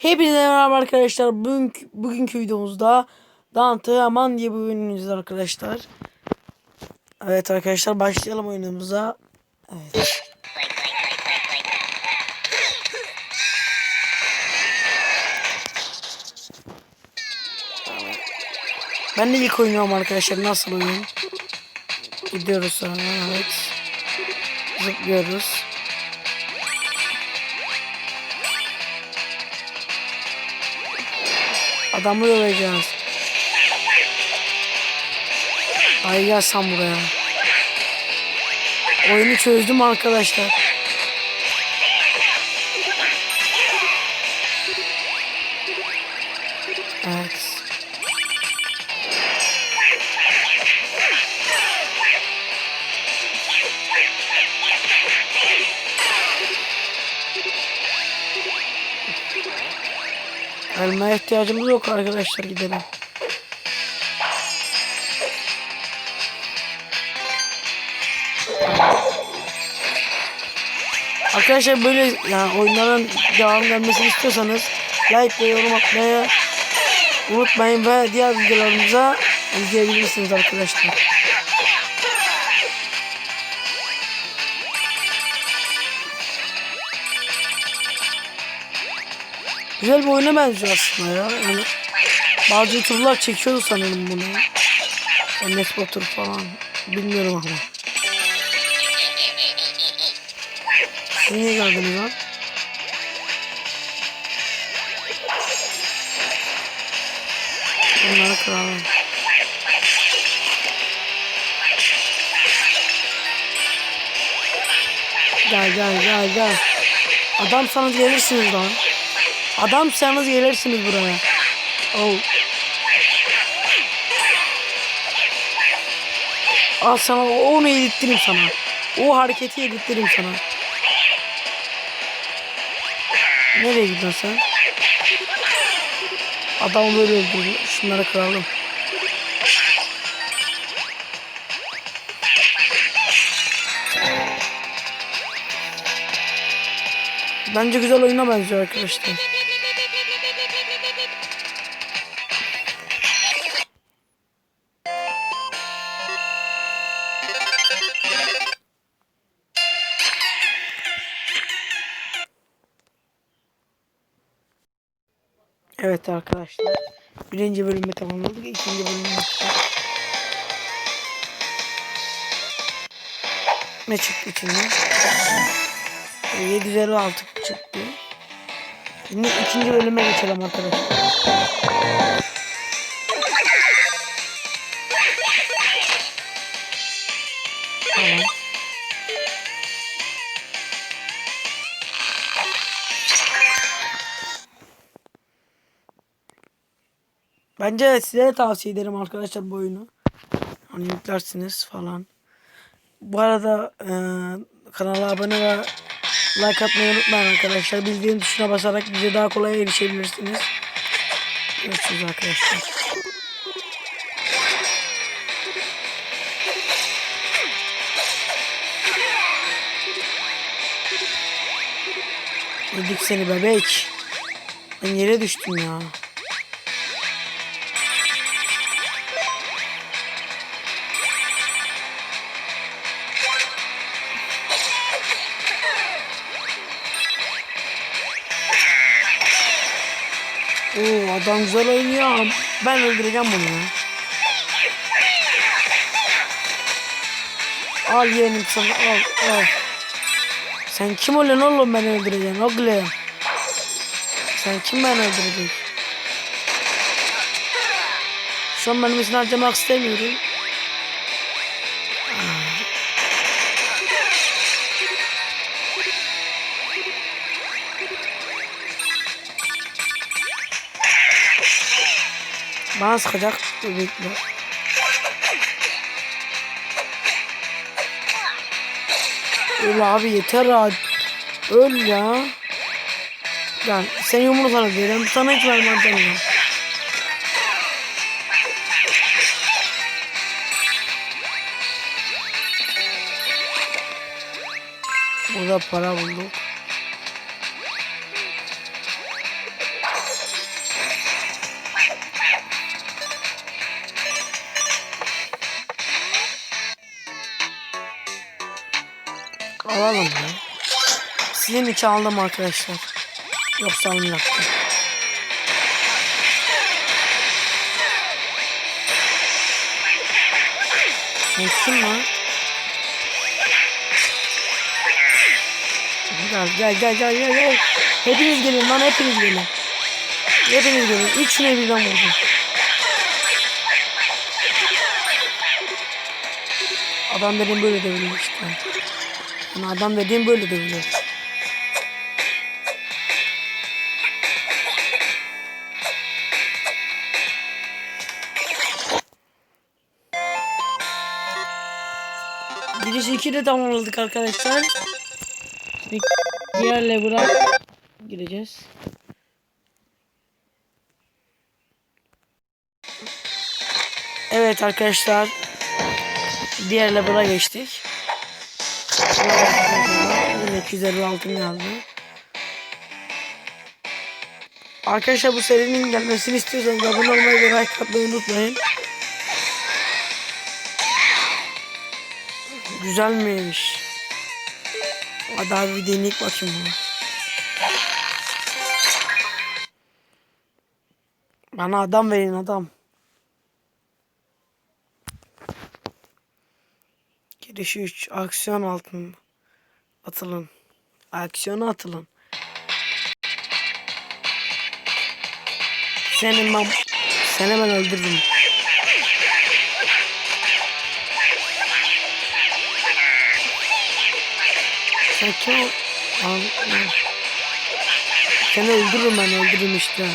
Hepinize merhaba arkadaşlar. Bugünkü, bugünkü videomuzda Dante Aman diye bir oyunumuz arkadaşlar. Evet arkadaşlar başlayalım oyunumuza. Evet. Ben de ilk oynuyorum arkadaşlar. Nasıl oyun? Gidiyoruz sonra. Evet. Zıplıyoruz. Adamı döveceğiz. Ay gel sen buraya. Oyunu çözdüm arkadaşlar. Evet. Elmaya ihtiyacımız yok arkadaşlar gidelim. Arkadaşlar böyle yani oyunların devam gelmesini istiyorsanız like ve yorum atmayı unutmayın ve diğer videolarımıza izleyebilirsiniz arkadaşlar. Güzel bir oyuna benziyor aslında ya. Yani bazı youtuberlar çekiyordu sanırım bunu. Enes Batur falan. Bilmiyorum ama. Niye geldiniz lan? Bunları kıralım. Gel gel gel gel. Adamsanız gelirsiniz lan. Adamsanız gelirsiniz buraya. Oh. Al sana onu yedirttirim sana. O hareketi yedirttirim sana. Nereye gidiyorsun sen? Adamı böyle öldürdü. Şunları kıralım. Bence güzel oyuna benziyor arkadaşlar. Evet arkadaşlar. Birinci bölümü tamamladık. İkinci bölümü Ne çıktı içinden? Ee, 756 çıktı. Şimdi ikinci bölüme geçelim arkadaşlar. Bence size de tavsiye ederim arkadaşlar bu oyunu. Hani yüklersiniz falan. Bu arada e, kanala abone ve like atmayı unutmayın arkadaşlar. Bildiğin tuşuna basarak bize daha kolay erişebilirsiniz. Görüşürüz arkadaşlar. Yedik seni bebek. Ben yere düştüm ya. Oo adam güzel oynuyor. Ben öldüreceğim bunu ya. Al yeğenim sana al al. Sen kim oluyorsun oğlum beni öldüreceksin oğlum. Sen kim beni öldürecek? Şu an benim için harcamak istemiyorum. Bana sıkacak. Bekle. Öl abi yeter abi. Öl ya. Gel sen yumruğu sana veriyorum. Sana hiç vermem canım. Burada para bulduk. Sizin için aldım arkadaşlar. Yoksa almayacaktım. Sen kim lan? Gel gel gel gel gel gel. Hepiniz gelin lan hepiniz gelin. Hepiniz gelin. Üçüne birden vurdum. Adam dediğim böyle dövülür işte. Yani adam dediğim böyle dövülür. Giriş 2 de tamamladık arkadaşlar. Şimdi diğer level'a gireceğiz. Evet arkadaşlar. Diğer level'a geçtik. Yine 256 geldi. Arkadaşlar bu serinin gelmesini istiyorsanız abone olmayı ve like atmayı unutmayın. Güzel miymiş? Hadi abi bir deneyik bakayım bunu. Bana adam verin adam. 3. Aksiyon altın. Atılın. Aksiyona atılın. Senin ben seni ben öldürdüm. Sen kim. Seni öldürürüm ben öldürürüm işte.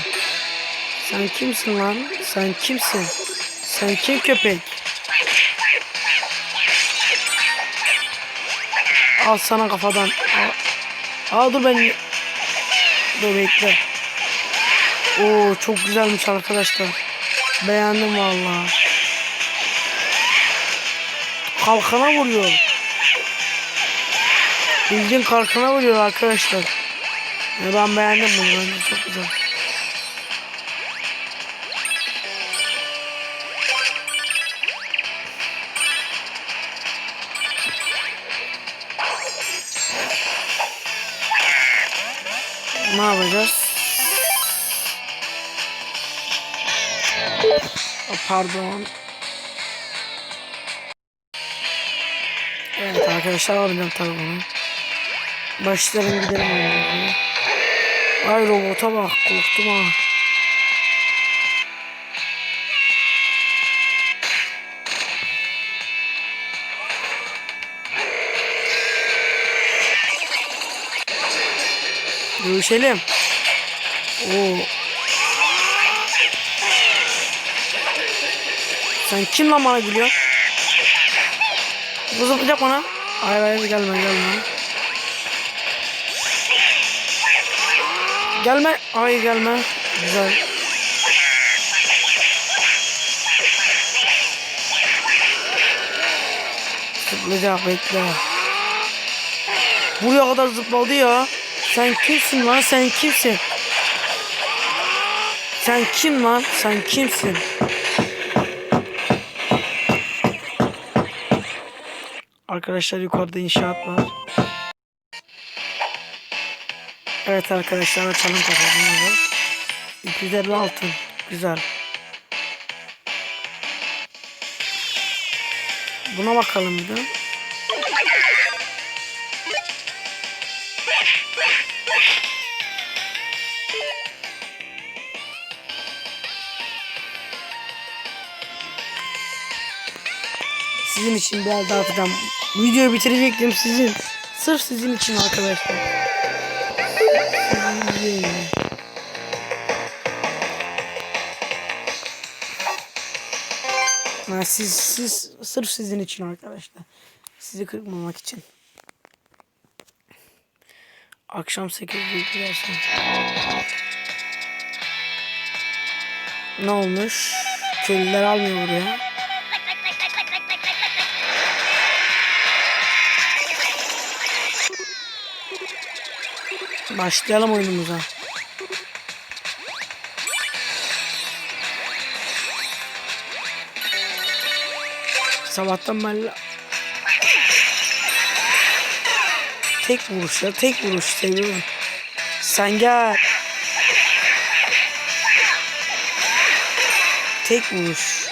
Sen kimsin lan? Sen kimsin? Sen kim köpek? Al sana kafadan. Aa dur ben. Dur bekle. Oo çok güzelmiş arkadaşlar. Beğendim vallahi. Kalkana vuruyor. Bildiğin kalkana vuruyor arkadaşlar. Ya ben beğendim bunu çok güzel. Ne yapacağız? Pardon. Evet arkadaşlar alacağım tabii bunu. Başlayalım gidelim. Ay robota bak korktum ha. Görüşelim. Oo. Sen kim lan bana gülüyor? Bu zıplayacak bana. Hayır hayır gelme gelme. Gelme. Hayır gelme. Güzel. Zıplayacak bekle. Buraya kadar zıpladı ya. Sen kimsin lan? Sen kimsin? Sen kim lan? Sen kimsin? Arkadaşlar yukarıda inşaat var. Evet arkadaşlar açalım kafamızı. 250 altın. Güzel. Buna bakalım bir de. Sizin için biraz dağıtacağım. Videoyu bitirecektim sizin. Sırf sizin için arkadaşlar. Ha, siz, siz, sırf sizin için arkadaşlar. Sizi kırmamak için. Akşam 8'de gidersen. Ne olmuş? Köylüler almıyor buraya. Başlayalım oyunumuza. Sabahtan beri tek vuruş ya tek vuruş seviyorum. Sen gel. Tek vuruş.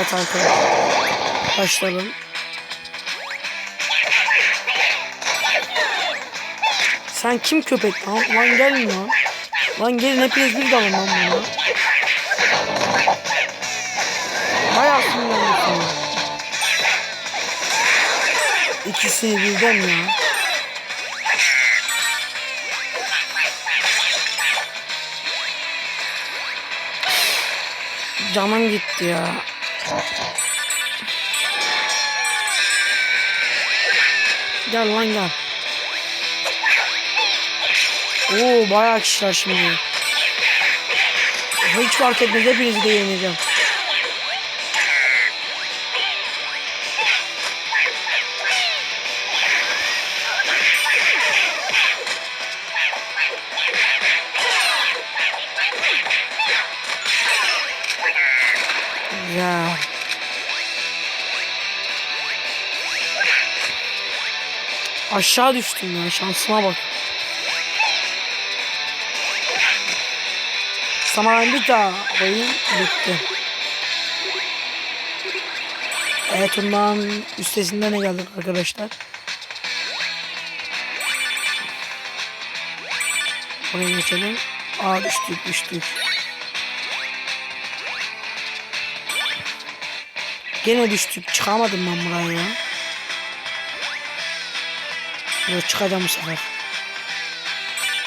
Evet arkadaşlar. Başlayalım. Sen kim köpek lan? Lan gelin lan. Lan gelin hepiniz bir dalın lan bana. Bayağı sinirlendim İkisini birden ya. Canım gitti ya. Gel lan gel. Oo bayağı kişiler şimdi. Hiç fark etmez hepinizi de yeneceğim. Aşağı düştüm ya şansıma bak. Saman bir daha oyun bitti. Evet ondan üstesinden ne geldik arkadaşlar. Buraya geçelim. Aa düştük düştük. Gene düştük. Çıkamadım ben buraya ya. Yok çıkacağım bu sefer.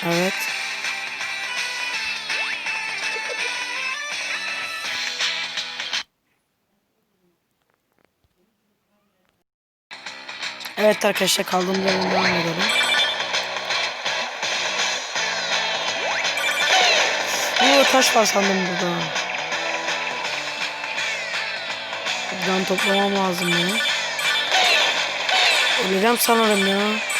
Evet. Evet arkadaşlar kaldığım yerden devam edelim. Bu taş var sandım burada. Buradan toplamam lazım bunu. Öleceğim sanırım ya.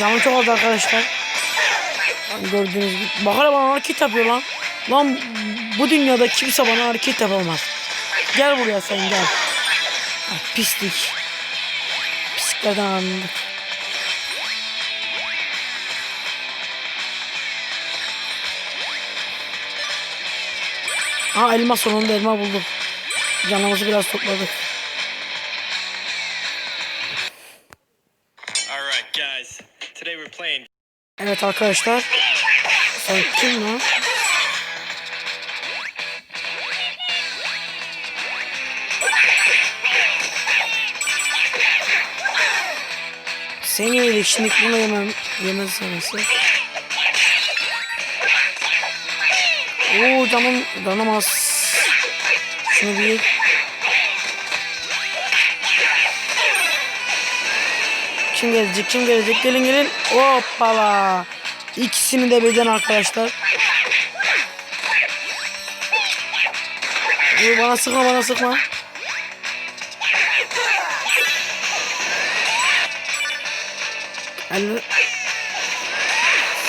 Canım çok oldu arkadaşlar. Gördüğünüz gibi. Bak hele bana hareket yapıyor lan. Lan bu dünyada kimse bana hareket yapamaz. Gel buraya sen gel. Ah, pislik. Pisliklerden anladık. Ha elma sonunda elma bulduk. Canımızı biraz topladık. Evet arkadaşlar. Sen kim lan? Seni yedik şimdi bunu yemem. Yemez senesi. Oo canım canım az. Şunu bir Kim gelecek? Kim gelecek? Gelin gelin. Hoppala. İkisini de birden arkadaşlar. Oo, bana sıkma bana sıkma. El...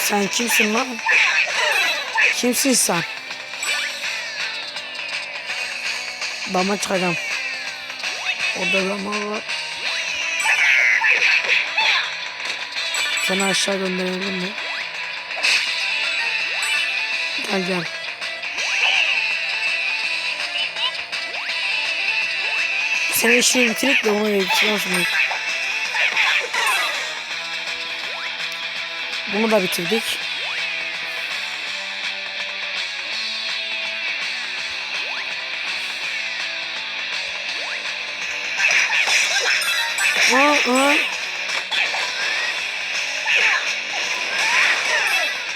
Sen kimsin lan? Kimsin sen? Dama çıkacağım. Orada dama var. Seni aşağı gönderelim mi? Gel gel. Senin işini bitirip de yetişmem şimdi. Bunu da bitirdik.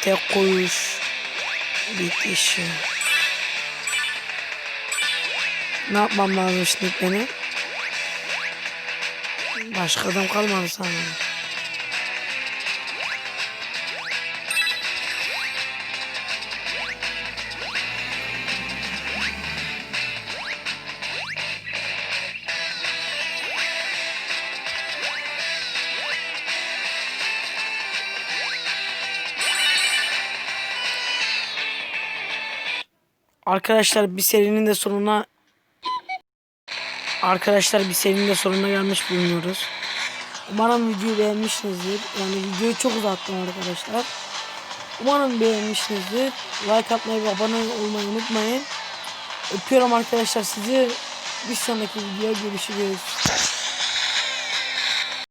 Tek koyuş. Bitti işi. Ne yapmam lazım şimdi beni? Başka adam kalmadı sanırım. Arkadaşlar bir serinin de sonuna Arkadaşlar bir serinin de sonuna gelmiş bulunuyoruz. Umarım videoyu beğenmişsinizdir. Yani videoyu çok uzattım arkadaşlar. Umarım beğenmişsinizdir. Like atmayı ve abone olmayı unutmayın. Öpüyorum arkadaşlar sizi. Bir sonraki videoya görüşürüz.